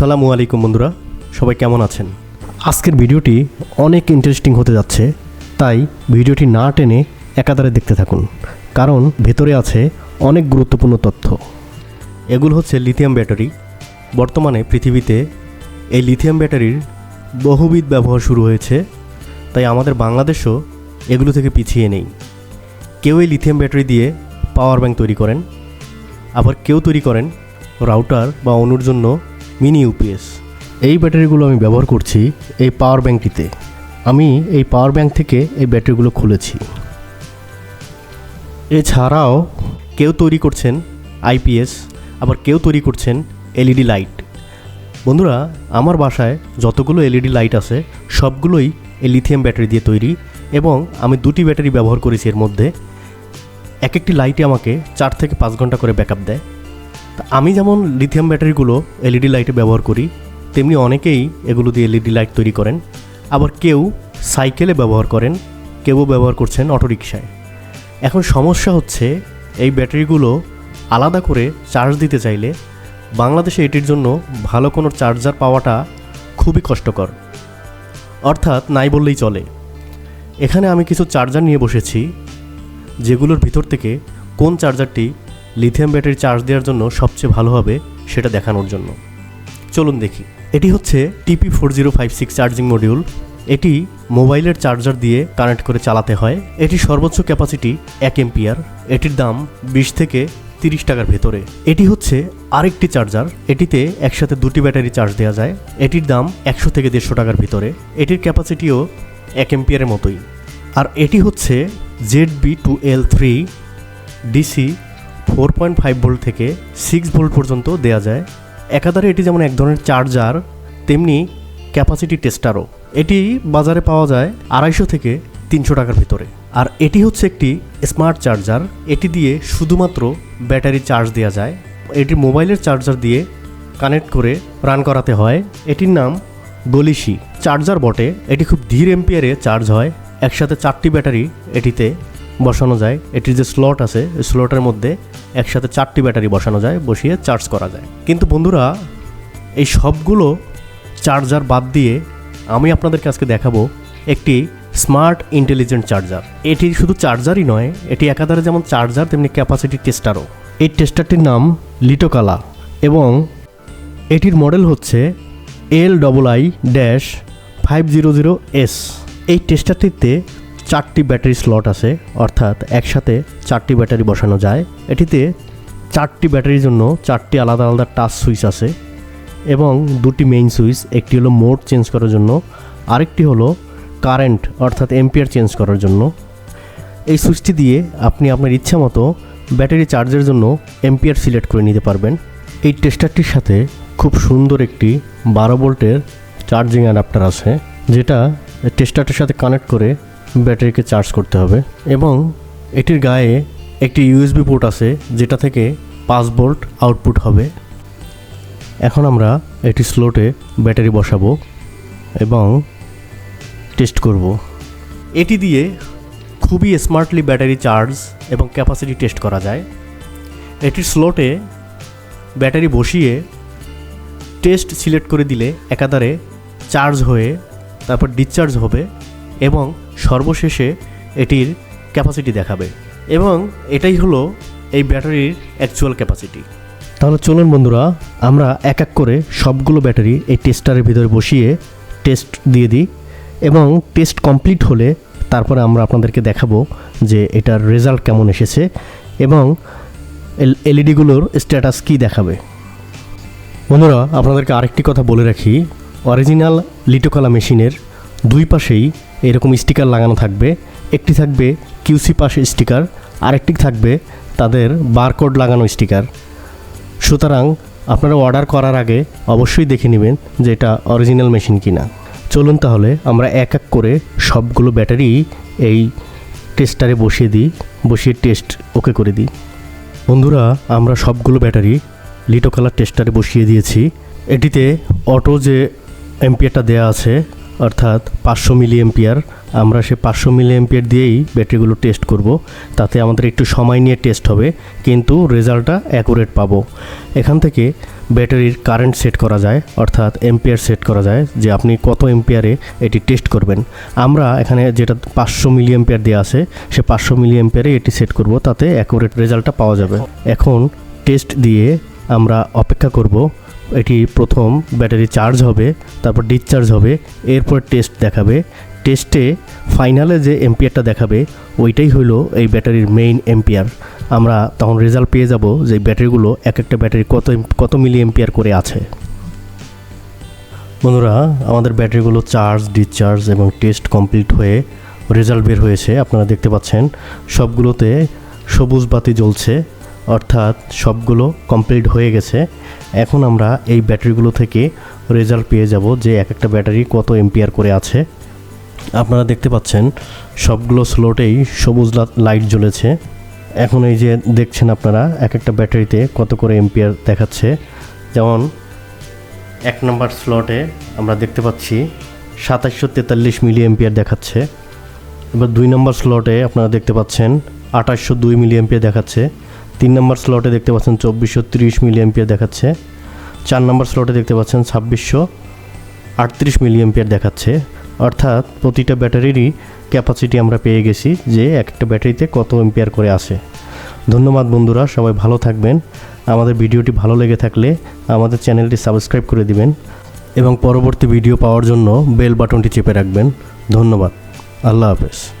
আসসালামু আলাইকুম বন্ধুরা, সবাই কেমন আছেন? আজকের ভিডিওটি অনেক ইন্টারেস্টিং হতে যাচ্ছে, তাই ভিডিওটি না টেনে একাধারে দেখতে থাকুন, কারণ ভেতরে আছে অনেক গুরুত্বপূর্ণ তথ্য। এগুলো হচ্ছে লিথিয়াম ব্যাটারি বর্তমানে পৃথিবীতে এই লিথিয়াম ব্যাটারির বহুবিধ ব্যবহার শুরু হয়েছে, তাই আমাদের বাংলাদেশও এগুলো থেকে পিছিয়ে নেই। কেউ এই লিথিয়াম ব্যাটারি দিয়ে পাওয়ার ব্যাংক তৈরি করেন, আবার কেউ তৈরি করেন রাউটার বা অনুর জন্য মিনি ইউপিএস। এই ব্যাটারিগুলো আমি ব্যবহার করছি এই পাওয়ার ব্যাঙ্কটিতে। আমি এই পাওয়ার ব্যাঙ্ক থেকে এই ব্যাটারিগুলো খুলেছি। এছাড়াও কেউ তৈরি করছেন আইপিএস, আবার কেউ তৈরি করছেন এলইডি লাইট। বন্ধুরা, আমার বাসায় যতগুলো এলইডি লাইট আছে, সবগুলোই এই লিথিয়াম ব্যাটারি দিয়ে তৈরি এবং আমি দুটি ব্যাটারি ব্যবহার করেছি এর মধ্যে। এক একটি লাইটে আমাকে চার থেকে পাঁচ ঘণ্টা করে ব্যাকআপ দেয়। আমি যেমন লিথিয়াম ব্যাটারিগুলো এলইডি লাইটে ব্যবহার করি, তেমনি অনেকেই এগুলো দিয়ে এলইডি লাইট তৈরি করেন। আবার কেউ সাইকেলে ব্যবহার করেন কেউ ব্যবহার করছেন অটোরিকশায়। এখন সমস্যা হচ্ছে, এই ব্যাটারিগুলো আলাদা করে চার্জ দিতে চাইলে বাংলাদেশে এটির জন্য ভালো কোনো চার্জার পাওয়াটা খুবই কষ্টকর। অর্থাৎ নাই বললেই চলে। এখানে আমি কিছু চার্জার নিয়ে বসেছি, যেগুলোর ভিতর থেকে কোন চার্জারটি লিথিয়াম ব্যাটারি চার্জ দেওয়ার জন্য সবচেয়ে ভালো হবে সেটা দেখানোর জন্য। চলুন দেখি। এটি হচ্ছে TP four zero five six charging module. এটি মোবাইলের চার্জার দিয়ে কানেক্ট করে চালাতে হয়। এটি সর্বোচ্চ ক্যাপাসিটি এক এম্পিয়ার। এটির দাম বিশ থেকে তিরিশ টাকার ভেতরে। এটি হচ্ছে আরেকটি চার্জার। এটিতে একসাথে দুটি ব্যাটারি চার্জ দেওয়া যায়। এটির দাম একশো থেকে দেড়শো টাকার ভিতরে। এটির ক্যাপাসিটিও এক এম্পিয়ারের মতোই। আর এটি হচ্ছে Z B two L three DC four point five volt থেকে সিক্স ভোল্ট পর্যন্ত দেওয়া যায়। একাধারে এটি যেমন এক ধরনের চার্জার, তেমনি ক্যাপাসিটি টেস্টারও। এটি বাজারে পাওয়া যায় আড়াইশো থেকে তিনশো টাকার ভিতরে। আর এটি হচ্ছে একটি স্মার্ট চার্জার। এটি দিয়ে শুধুমাত্র ব্যাটারি চার্জ দেওয়া যায়। এটি মোবাইলের চার্জার দিয়ে কানেক্ট করে রান করাতে হয়। এটির নাম গলিশি। চার্জার বটে। এটি খুব ধীর এম্পিয়ারে চার্জ হয়। একসাথে চারটি ব্যাটারি এটিতে বসানো যায়। এটির যে স্লট আছে স্লটের মধ্যে একসাথে চারটি ব্যাটারি বসানো যায়, বসিয়ে চার্জ করা যায়। কিন্তু বন্ধুরা, এই সবগুলো চার্জার বাদ দিয়ে আমি আপনাদেরকে আজকে দেখাবো একটি স্মার্ট ইন্টেলিজেন্ট চার্জার এটি শুধু চার্জারই নয়, এটি একাধারে যেমন চার্জার তেমনি ক্যাপাসিটি টেস্টারও এই টেস্টারটির নাম লিটোকালা এবং এটির মডেল হচ্ছে L double I dash five zero zero S এই টেস্টারটিতে চারটি ব্যাটারি স্লট আছে, অর্থাৎ একসাথে চারটি ব্যাটারি বসানো যায়। এটিতে চারটি ব্যাটারির জন্য চারটি আলাদা আলাদা টাচ সুইচ আছে এবং দুটি মেইন সুইচ, একটি হলো মোড চেঞ্জ করার জন্য, আরেকটি হলো কারেন্ট, অর্থাৎ এম্পিয়ার চেঞ্জ করার জন্য। এই সুইচটি দিয়ে আপনি আপনার ইচ্ছা মতো ব্যাটারি চার্জের জন্য এম্পিয়ার সিলেক্ট করে নিতে পারবেন। এই টেস্টারটির সাথে খুব সুন্দর একটি বারো ভোল্টের চার্জিং অ্যাডাপ্টার আছে, যেটা টেস্টারটির সাথে কানেক্ট করে ব্যাটারিকে চার্জ করতে হবে এবং এটির গায়ে একটি ইউএসবি পোর্ট আছে, যেটা থেকে পাঁচ ভোল্ট আউটপুট হবে। এখন আমরা এটি স্লোটে ব্যাটারি বসাবো এবং টেস্ট করব। এটি দিয়ে খুবই স্মার্টলি ব্যাটারি চার্জ এবং ক্যাপাসিটি টেস্ট করা যায়। এটির স্লোটে ব্যাটারি বসিয়ে টেস্ট সিলেক্ট করে দিলে একাধারে চার্জ হয়ে, তারপর ডিসচার্জ হবে। এবং সর্বশেষে এটির ক্যাপাসিটি দেখাবে। এবং এটাই হলো এই ব্যাটারির অ্যাকচুয়াল ক্যাপাসিটি তাহলে চলুন বন্ধুরা, আমরা এক এক করে সবগুলো ব্যাটারি এই টেস্টারের ভিতরে বসিয়ে টেস্ট দিয়ে দিই এবং টেস্ট কমপ্লিট হলে তারপরে আমরা আপনাদেরকে দেখাবো যে এটার রেজাল্ট কেমন এসেছে এবং এলইডিগুলোর স্ট্যাটাস কী দেখাবে। বন্ধুরা, আপনাদেরকে আরেকটি কথা বলে রাখি। অরিজিনাল লিটোকলা মেশিনের দুই পাশেই এরকম স্টিকার লাগানো থাকবে। একটি থাকবে কিউসি পাশ স্টিকার, আরেকটি থাকবে তাদের বারকোড লাগানো স্টিকার। সুতরাং আপনারা অর্ডার করার আগে অবশ্যই দেখে নেবেন যে এটা অরিজিনাল মেশিন কিনা। চলুন তাহলে আমরা এক এক করে সবগুলো ব্যাটারি এই টেস্টারে বসিয়ে দিই, বসিয়ে টেস্ট ওকে করে দিই। বন্ধুরা, আমরা সবগুলো ব্যাটারি লিটো কালার টেস্টারে বসিয়ে দিয়েছি। এটিতে অটো যে এম্পিয়ারটা দেয়া আছে অর্থাৎ পাঁচশো মিলি এম্পিয়ার আমরা সে পাঁচশো মিলি এম্পিয়ার দিয়েই ব্যাটারিগুলো টেস্ট করব। তাতে আমাদের একটু সময় নিয়ে টেস্ট হবে, কিন্তু রেজাল্টটা অ্যাকুরেট পাবো। এখান থেকে ব্যাটারির কারেন্ট সেট করা যায়, অর্থাৎ এম্পিয়ার সেট করা যায়, যে আপনি কত এম্পিয়ারে এটি টেস্ট করবেন। আমরা এখানে যেটা পাঁচশো মিলি এম্পিয়ার দেওয়া আছে, সে পাঁচশো মিলি এম্পিয়ারে এটি সেট করব, তাতে অ্যাকুরেট রেজাল্টটা পাওয়া যাবে। এখন টেস্ট দিয়ে আমরা অপেক্ষা করব এটি প্রথম, ব্যাটারি চার্জ হবে, তারপর ডিসচার্জ হবে, এরপর টেস্ট দেখাবে। টেস্টে ফাইনালে যে এম্পিয়ারটা দেখাবে, ওইটাই হলো এই ব্যাটারির মেইন এম্পিয়ার আমরা তখন রেজাল্ট পেয়ে যাব যে ব্যাটারিগুলো এক একটা ব্যাটারি কত কত মিলি এম্পিয়ার করে আছে। বন্ধুরা, আমাদের ব্যাটারিগুলো চার্জ ডিসচার্জ এবং টেস্ট কমপ্লিট হয়ে রেজাল্ট বের হয়েছে, আপনারা দেখতে পাচ্ছেন। সবগুলোতে সবুজ বাতি জ্বলছে। অর্থাৎ সবগুলো কমপ্লিট হয়ে গেছে। এখন আমরা এই ব্যাটারিগুলো থেকে রেজাল্ট পেয়ে যাব যে এক একটা ব্যাটারি কত এম্পিয়ার করে আছে। আপনারা দেখতে পাচ্ছেন, সবগুলো স্লোটেই সবুজ লাইট জ্বলেছে। এখন এই যে দেখছেন আপনারা, এক একটা ব্যাটারিতে কত করে এম্পিয়ার দেখাচ্ছে। যেমন, এক নম্বর স্লটে আমরা দেখতে পাচ্ছি সাতাশশো তেতাল্লিশ মিলি এম্পিয়ার দেখাচ্ছে। এবার দুই নম্বর স্লটে আপনারা দেখতে পাচ্ছেন আঠাশশো দুই মিলি এম্পিয়ার দেখাচ্ছে। তিন নম্বর স্লটে দেখতে পাচ্ছেন চব্বিশশো তিরিশ মিলি এম্পিয়ার দেখাচ্ছে। চার নম্বর স্লটে দেখতে পাচ্ছেন ছাব্বিশশো আটত্রিশ মিলি এম্পিয়ার দেখাচ্ছে। অর্থাৎ প্রতিটা ব্যাটারিরই ক্যাপাসিটি আমরা পেয়ে গেছি যে একটা ব্যাটারিতে কত এম্পিয়ার করে আসে। ধন্যবাদ বন্ধুরা, সবাই ভালো থাকবেন। আমাদের ভিডিওটি ভালো লেগে থাকলে আমাদের চ্যানেলটি সাবস্ক্রাইব করে দিবেন এবং পরবর্তী ভিডিও পাওয়ার জন্য বেল বাটনটি চেপে রাখবেন। ধন্যবাদ। আল্লাহ হাফেজ।